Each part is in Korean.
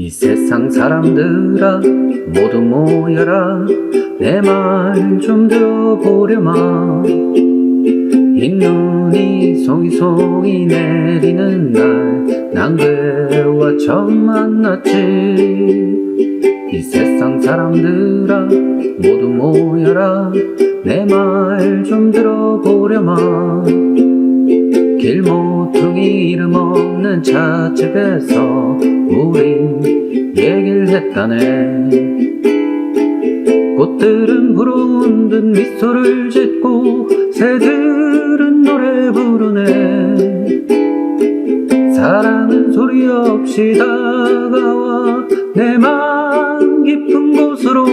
이 세상 사람들아 모두 모여라. 내 말 좀 들어보려마. 흰눈이 송이송이 내리는 날 난 그와 처음 만났지. 이 세상 사람들아 모두 모여라. 내 말 좀 들어보려마. 길모퉁이 이름 없는 찻집에서 우린 얘기를 했다네. 꽃들은 부러운 듯 미소를 짓고 새들은 노래 부르네. 사랑은 소리 없이 다가와 내맘 깊은 곳으로.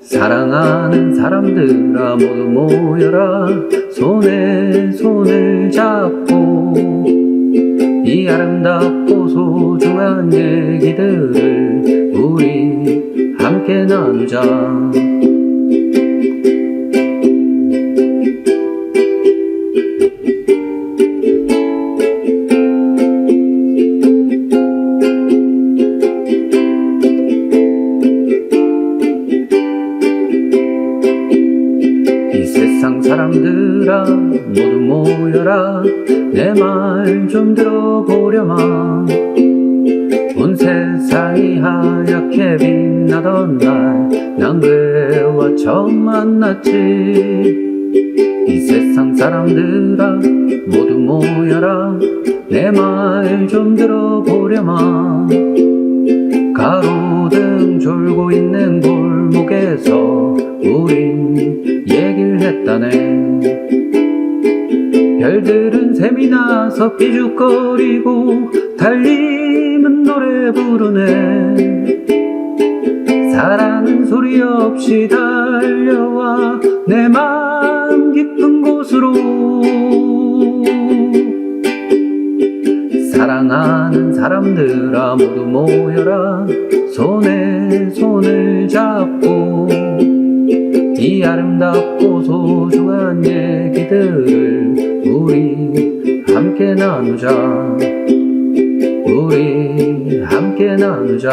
사랑하는 사람들아 모두 모여라. 손에 손을 잡고 이 아름답고 소중한 얘기들을 우리 함께 나누자 사람들아 모두 모여라. 내 말 좀 들어보려마. 온 세상이 하얗게 빛나던 날 난 그와 처음 만났지? 이 세상 사람들아 모두 모여라. 내 말 좀 들어보려마. 가로등 졸고 있는 골목에서 우린 얘기를 했다네. 별들은 샘이 나서 삐죽거리고 달님은 노래 부르네. 사랑은 소리 없이 달려와 내맘 깊은 곳으로 사랑하는 사람들아 모두 모여라. 손에 손을 잡고 이 아름답고 소중한 얘기들을 우리 함께 나누자. 우리 함께 나누자